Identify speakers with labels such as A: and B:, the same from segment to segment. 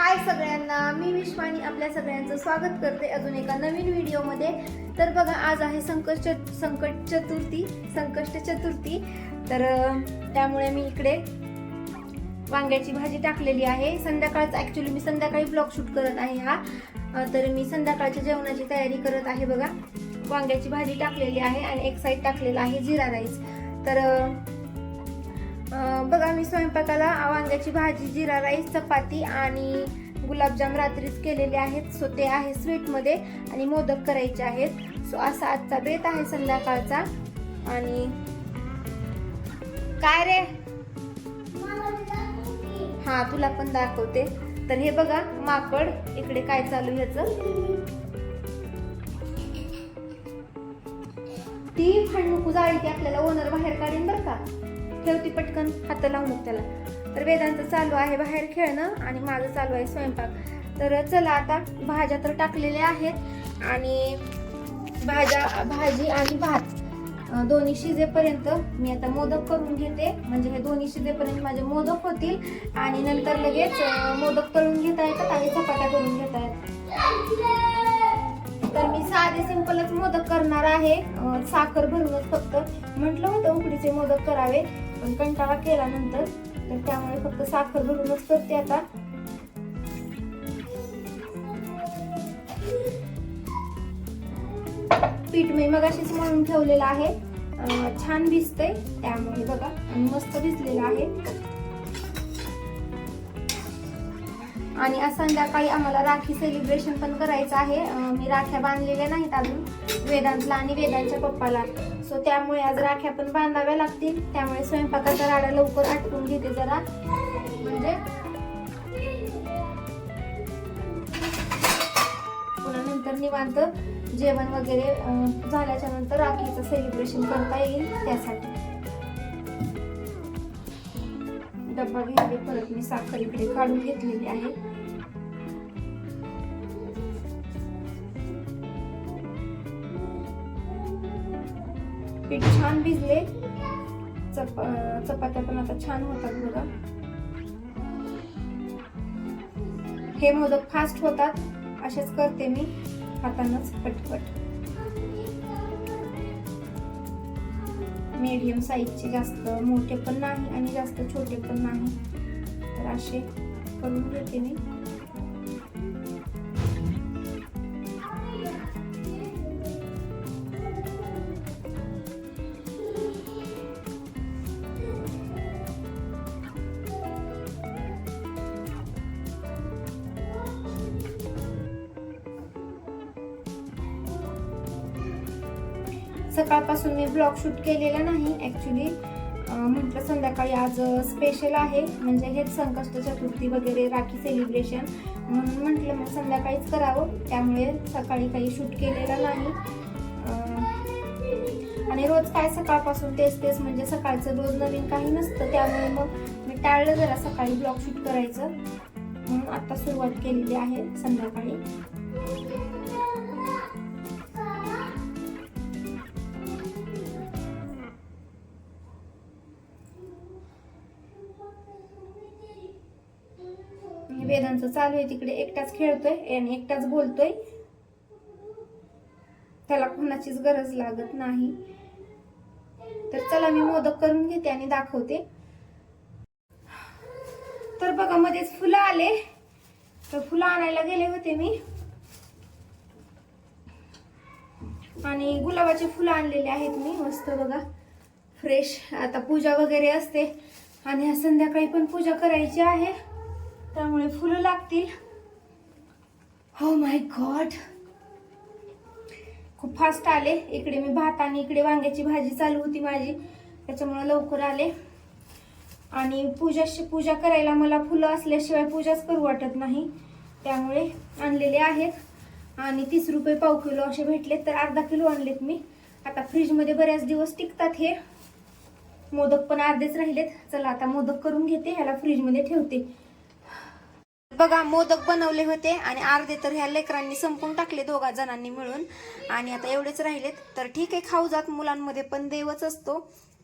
A: हाय सगळ्यांना मी विश्वानी आपल्या सगळ्यांचं स्वागत करते अजून एका नवीन व्हिडिओमध्ये. तर बघा आज आहे संकट संकट चतुर्थी संकष्ट चतुर्थी. तर त्यामुळे मी इकडे वांग्याची भाजी टाकलेली आहे. संध्याकाळच ॲक्च्युली मी संध्याकाळी ब्लॉग शूट करत आहे हा. तर मी संध्याकाळच्या जेवणाची तयारी करत आहे बघा. वांग्याची भाजी टाकलेली आहे आणि एक साईड टाकलेला आहे जिरा राईस तर बघा मी स्वयंपाकाला वांग्याची भाजी जिरा राईस चपाती आणि गुलाबजाम रात्रीच केलेले आहेत. सो ते आहे स्वीटमध्ये आणि मोदक करायचे आहेत. सो असा आजचा बेत आहे संध्याकाळचा. आणि काय रे? हा तुला पण दाखवते. तर हे बघा माकड. इकडे काय चालू ह्याचं ती फाडणूक जाळी ती आपल्याला ओनर बाहेर काढेन बरं का? ठेवती पटकन हात लावून त्याला. तर वेदांत चालू आहे बाहेर खेळणं आणि माझं चालू आहे स्वयंपाक. तर चला आता भाज्या तर टाकलेल्या आहेत आणि भाज्या भाजी आणि भात. दोन्ही शिजेपर्यंत मी आता मोदक करून घेते. म्हणजे हे दोन्ही शिजेपर्यंत माझे मोदक होतील आणि नंतर लगेच मोदक तळून घेता येतात आणि चपात्या करून घेता येतात तर मी साधे सिंपलच मोदक करणार आहे. साखर भरूनच फक्त. म्हटलं होतं उकडीचे मोदक करावे. पण कंटाळा केला नंतर तर त्यामुळे फक्त साखर भरूनच करते आता. पीठ मी मगाशीच म्हणून ठेवलेलं आहे. छान भिजतंय त्यामुळे बघा आणि मस्त भिजलेलं आहे. आणि आज संध्याकाळी आम्हाला राखी सेलिब्रेशन पण करायचं आहे. मी राख्या बांधलेल्या नाहीत अजून वेदांतला आणि वेदांच्या पप्पाला. सो त्यामुळे आज राख्या पण बांधाव्या लागतील. त्यामुळे स्वयंपाकाचा राडा लवकर आटकून घेते जरा. म्हणजे पुन्हा नंतर निवांत जेवण वगैरे झाल्याच्यानंतर राखीचं सेलिब्रेशन करता येईल त्यासाठी. डब्बा घेतले परत मी साखर इकडे काढून घेतलेली आहे. पीठ छान भिजले. चप चपात्या पण आता छान होतात बघा. हे मोदक फास्ट होतात. असेच करते मी. हातानच पटपट. मीडियम साईजचे जास्त मोठे पण नाही आणि जास्त छोटे पण नाही. तर असे करून घेते मी. सकाळपासून मी ब्लॉग शूट केलेला नाही ॲक्च्युली म्हटलं संध्याकाळी आज स्पेशल आहे. म्हणजे हेच संकष्ट चतुर्थी वगैरे राखी सेलिब्रेशन म्हणून म्हटलं मग संध्याकाळीच करावं. त्यामुळे सकाळी काही शूट केलेलं नाही. आणि रोज काय सकाळपासून तेच तेच म्हणजे सकाळचं रोज नवीन काही नसतं. त्यामुळे मग मी टाळलं जरा सकाळी ब्लॉग शूट करायचं. म्हणून आता सुरुवात केलेली आहे संध्याकाळी. वेदांचं चालू आहे तिकडे एकटाच खेळतोय आणि एकटाच बोलतोय. त्याला कोणाचीच गरज लागत नाही. तर चला मी मोदक करून घेते आणि दाखवते. तर बघा मध्येच फुलं आले. तर फुलं आणायला गेले होते मी. आणि गुलाबाचे फुलं आणलेले आहेत मी. मस्त बघा. फ्रेश आता पूजा वगैरे असते. आणि संध्याकाळी पण पूजा करायची आहे. त्यामुळे फुलं लागतील. हो माय गॉड खूप फास्ट आले. इकडे मी भात आणि इकडे वांग्याची भाजी चालू होती माझी. त्याच्यामुळे लवकर आले. आणि पूजा पूजा करायला मला फुलं असल्याशिवाय पूजाच करू वाटत नाही. त्यामुळे आणलेले आहेत. आणि तीस रुपये पाव किलो असे भेटलेत तर अर्धा किलो आणलेत मी. आता फ्रीजमध्ये बऱ्याच दिवस टिकतात हे. मोदक पण अर्धेच राहिलेत. चला आता मोदक करून घेते. ह्याला फ्रीजमध्ये ठेवते. बघा मोदक बनवले होते आणि अर्धे तर ह्या लेकरांनी संपून टाकले दोघा जणांनी मिळून. आणि आता एवढेच राहिलेत. तर ठीक आहे खाऊ जात मुलांमध्ये पण देवच असतो.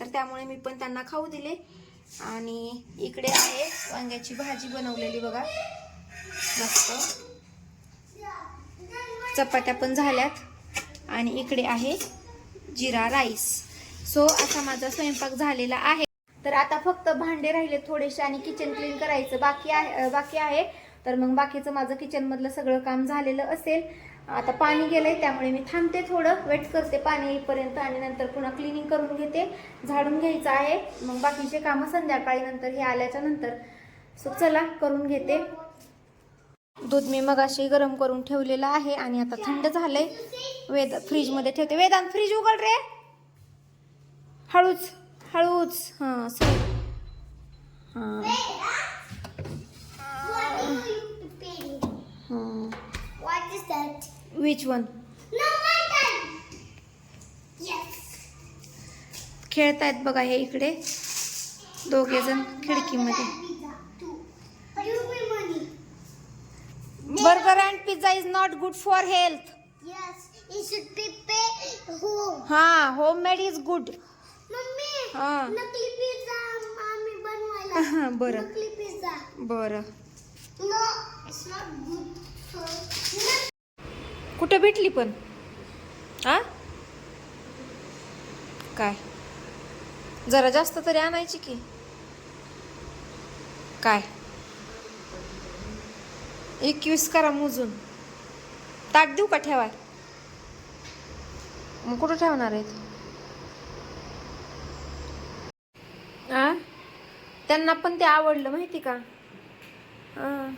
A: तर त्यामुळे मी पण त्यांना खाऊ दिले. आणि इकडे आहे वांग्याची भाजी बनवलेली बघा. मस्त. चपात्या पण झाल्यात. आणि इकडे आहे जिरा राईस. सो असा माझा स्वयंपाक झालेला आहे. तर आता फक्त भांडे राहिले थोडेसे आणि किचन क्लीन करायचं बाकी आहे बाकी आहे. तर मग बाकीचं माझं किचनमधलं सगळं काम झालेलं असेल. आता पाणी गेलंय त्यामुळे मी थांबते थोडं. वेट करते पाणी येईपर्यंत आणि नंतर पुन्हा क्लिनिंग करून घेते. झाडून घ्यायचं आहे. मग बाकीचे कामं संध्याकाळी नंतर हे आल्याच्यानंतर. सो चला करून घेते. दूध मी मगाशी गरम करून ठेवलेलं आहे आणि आता थंड झालंय. वेद फ्रीजमध्ये ठेवते. वेदांत फ्रीज उघड रे. हळूच. हळूच हां सो हां हां? Which one. खेळतायत बघा हे इकडे दोघे जण खिडकीमध्ये. Burger and pizza is not good for health. हा होम मेड इज गुड हा.
B: नकली पिझ्झा आम्ही बनवायला.
A: बरं.
B: नकली पिझ्झा.
A: बरं.
B: No it's not good for
A: कुठं भेटली पण? आ काय? जरा जास्त तरी आणायची की. काय? एकवीस करा मोजून. ताट देऊ का ठेवाय? मग कुठं ठेवणार आहेत? आ? त्यांना पण ते आवडलं माहिती का? हां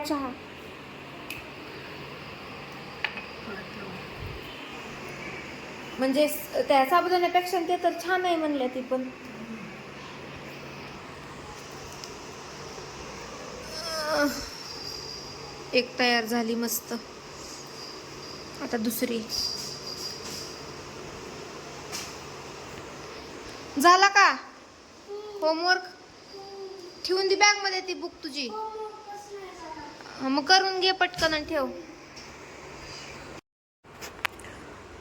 A: चहा. म्हणजे त्या साबुदाण्यापेक्षा ते तर छान आहे म्हणल्या ती पण. एक तयार झाली मस्त. आता दुसरी. झाला का? होमवर्क ठेवून दे बॅगमध्ये ती बुक तुझी. मग करून घे पटकन आणि ठेव.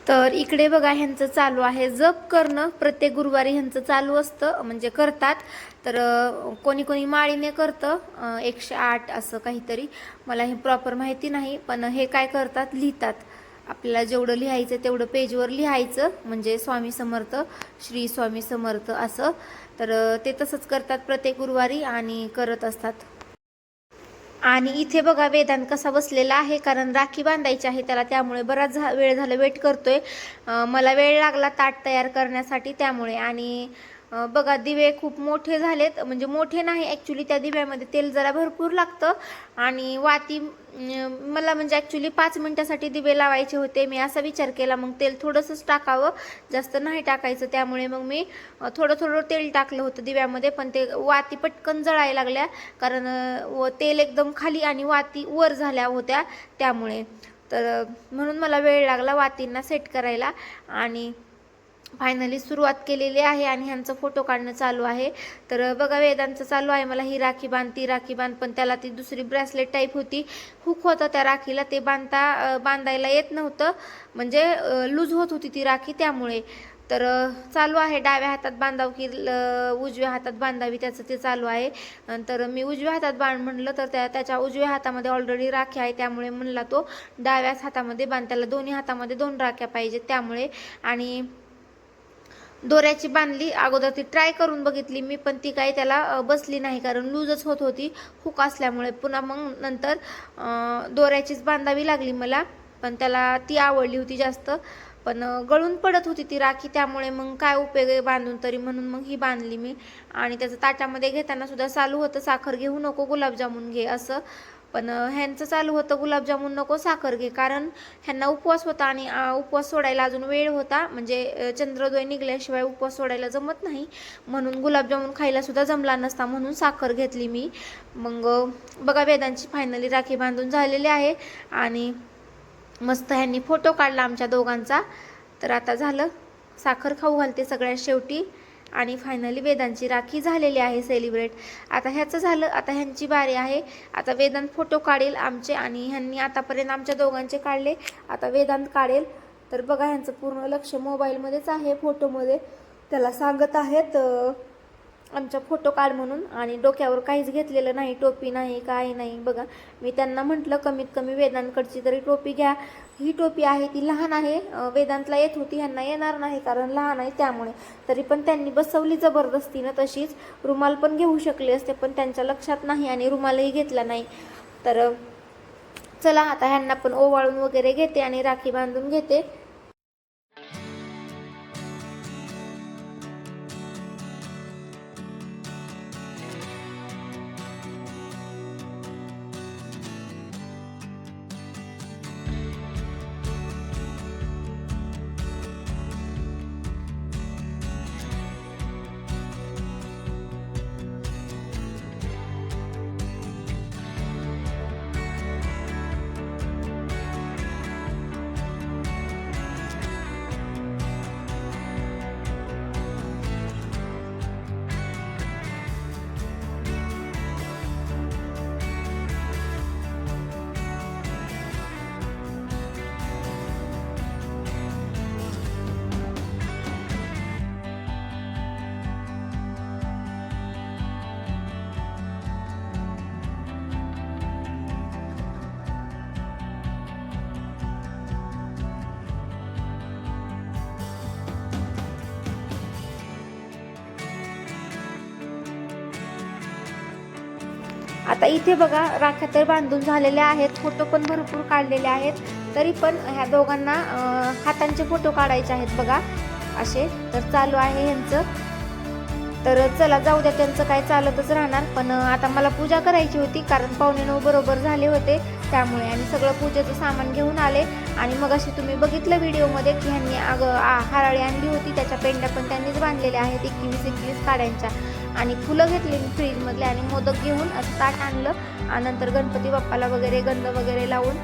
A: तर इकडे बघा ह्यांचं चालू आहे. जप करणं प्रत्येक गुरुवारी ह्यांचं चालू असतं म्हणजे करतात. तर कोणी कोणी माळीने करतं. एकशे आठ असं काहीतरी. मला हे प्रॉपर माहिती नाही पण हे काय करतात? लिहितात. आपल्याला जेवढं लिहायचं तेवढं पेजवर लिहायचं म्हणजे स्वामी समर्थ श्री स्वामी समर्थ असं. तर ते तसंच करतात प्रत्येक गुरुवारी आणि करत असतात. आणि इथे बघा वेदांत कसा बसलेला आहे कारण राखी बांधायची आहे त्याला त्यामुळे बराच झा वेळ झाला वेट करतोय. मला वेळ लागला ताट तयार करण्यासाठी त्यामुळे. आणि बघा दिवे खूप मोठे झालेत. म्हणजे मोठे नाही ॲक्च्युली त्या दिव्यामध्ये तेल जरा भरपूर लागतं. आणि वाती मला म्हणजे ॲक्च्युली पाच मिनटासाठी दिवे लावायचे होते. मी असा विचार केला मग तेल थोडंसंच टाकावं. जास्त नाही टाकायचं त्यामुळे मग मी थोडं थोडं तेल टाकलं होतं दिव्यामध्ये पण ते वाती पटकन जळायला लागल्या. कारण व तेल एकदम खाली आणि वाती वर झाल्या होत्या त्यामुळे. तर म्हणून मला वेळ लागला वातींना सेट करायला. आणि फायनली सुरुवात केलेली आहे आणि ह्यांचं फोटो काढणं चालू आहे. तर बघा वेदांचं चालू आहे. मला ही राखी बांध ती राखी बांध. पण त्याला ती दुसरी ब्रेसलेट टाईप होती. हुक होता त्या राखीला. ते बांधता बांधायला येत नव्हतं. म्हणजे लूज होत होती ती राखी त्यामुळे. तर चालू आहे. डाव्या हातात बांधाव की ल- उजव्या हातात बांधावी त्याचं ते चालू आहे. तर मी उजव्या हातात बांध म्हणलं तर त्या त्याच्या उजव्या हातामध्ये ऑलरेडी राखी आहे. त्यामुळे म्हणला तो डाव्याच हातामध्ये बांध. त्याला दोन्ही हातामध्ये दोन राख्या पाहिजेत त्यामुळे. आणि दोऱ्याची बांधली. अगोदर ती ट्राय करून बघितली. मी पण ती काही त्याला बसली नाही. कारण लूजच होत होती. हुक असल्यामुळे. पुन्हा मग नंतर दोऱ्याचीच बांधावी लागली मला. पण त्याला ती आवडली होती जास्त. पण गळून पडत होती ती राखी. त्यामुळे मग काय उपयोग आहे बांधून तरी? म्हणून मग ही बांधली मी. आणि त्याचं ताटामध्ये घेताना सुद्धा चालू होतं. साखर घेऊ नको गुलाबजामुन घे असं. पण ह्यांचं चालू होतं गुलाबजामुन नको साखर घे. कारण ह्यांना उपवास होता आणि उपवास सोडायला अजून वेळ होता. म्हणजे चंद्रोदय निघल्याशिवाय उपवास सोडायला जमत नाही. म्हणून गुलाबजामुन खायला सुद्धा जमला नसता. म्हणून साखर घेतली मी. मग बघा वेदांची फायनली राखी बांधून झालेली आहे. आणि मस्त ह्यांनी फोटो काढला आमच्या दोघांचा. तर आता झालं. साखर खाऊ घालते सगळ्यात शेवटी. आणि फायनली वेदांची राखी झालेली आहे सेलिब्रेट आता ह्याचं झालं आता ह्यांची बारी आहे. आता वेदांत फोटो काढेल आमचे आणि ह्यांनी आतापर्यंत आमच्या दोघांचे काढले. आता वेदांत काढेल. तर बघा ह्यांचं पूर्ण लक्ष मोबाईलमध्येच आहे फोटोमध्ये त्याला सांगत आहेत आमचा फोटो काढ म्हणून. आणि डोक्यावर काहीच घेतलेलं नाही टोपी नाही काय नाही. बघा मी त्यांना म्हटलं कमीत कमी वेदांकडची तरी टोपी घ्या. ही टोपी आहे ती लहान आहे. वेदांतला येत होती ह्यांना येणार नाही कारण लहान आहे त्यामुळे. तरी पण त्यांनी बसवली जबरदस्तीनं तशीच. रुमाल पण घेऊ शकले असते पण त्यांच्या लक्षात नाही आणि रुमालही घेतला नाही. तर चला आता ह्यांना पण ओवाळून वगैरे घेते आणि राखी बांधून घेते. आता इथे बघा राख्या तर बांधून झालेल्या आहेत फोटो पण भरपूर काढलेले आहेत. तरी पण ह्या दोघांना हातांचे फोटो काढायचे आहेत बघा. असे तर चालू आहे ह्यांचं तर चला जाऊ द्या त्यांचं काय चालतच राहणार. पण आता मला पूजा करायची होती कारण पावणे नऊ बरोबर झाले होते. त्यामुळे आणि सगळं पूजेचं सामान घेऊन आले. आणि मग अशी तुम्ही बघितलं व्हिडिओमध्ये की ह्यांनी अग आ- हराळी आणली होती. त्याच्या पेंड्या पण त्यांनीच बांधलेल्या आहेत एकवीस एकवीस काड्यांच्या. आणि फुलं घेतली फ्रीजमधले आणि मोदक घेऊन असं ताट आणलं. आणि नंतर गणपती बाप्पाला वगैरे गंध वगैरे लावून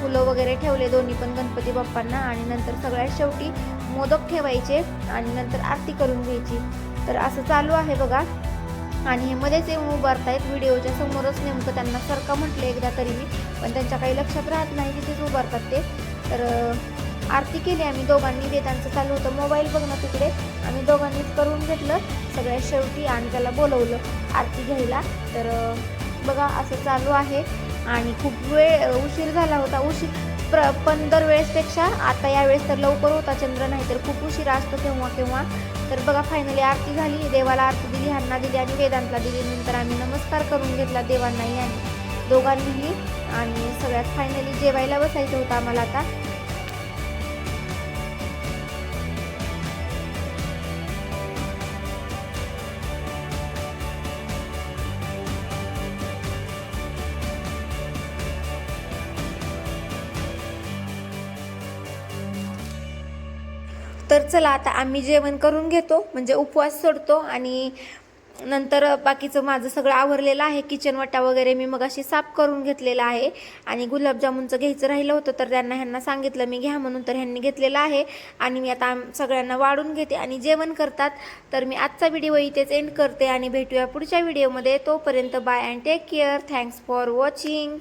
A: फुलं वगैरे ठेवले दोन्ही पण गणपती बाप्पांना. आणि नंतर सगळ्यात शेवटी मोदक ठेवायचे आणि नंतर आरती करून घ्यायची. तर असं चालू आहे बघा. आणि हे मध्येच येऊन उभारतायत. व्हिडिओच्या समोरच नेमकं त्यांना सरका म्हटलं एकदा तरी मी पण त्यांच्या काही लक्षात राहत नाही तिथेच उभारतात ते. तर आरती केली आम्ही दोघांनी वेदांचं चालू होतं मोबाईल बघ ना तिकडे. आम्ही दोघांनीच करून घेतलं सगळ्यात शेवटी आणि त्याला बोलवलं आरती घ्यायला. तर बघा असं चालू आहे. आणि खूप वेळ उशीर झाला होता. उशीर प्र पण दरवेळेसपेक्षा आता यावेळेस तर लवकर होता चंद्र नाही तर खूप उशीर असतो केव्हा केव्हा. तर बघा फायनली आरती झाली. देवाला आरती दिली ह्यांना दिली आणि वेदांतला दिली. नंतर आम्ही नमस्कार करून घेतला देवांनाही आणि दोघांनीही. आणि सगळ्यात फायनली जेवायला बसायचं होतं आम्हाला आता. तर चला आता आम्ही जेवण करून घेतो म्हणजे उपवास सोडतो आणि नंतर बाकीचं माझं सगळं आवरलेलं आहे किचन वाटा वगैरे मी मग अशी साफ करून घेतलेला आहे आणि गुलाबजामुनचं घ्यायचं राहिलं होतं तर त्यांना ह्यांना सांगितलं मी घ्या म्हणून तर ह्यांनी घेतलेलं आहे आणि मी आता सगळ्यांना वाढून घेते आणि जेवण करतात. तर मी आजचा व्हिडिओ इथेच एंड करते आणि भेटूया पुढच्या व्हिडिओमध्ये. तोपर्यंत bye and take care thanks for watching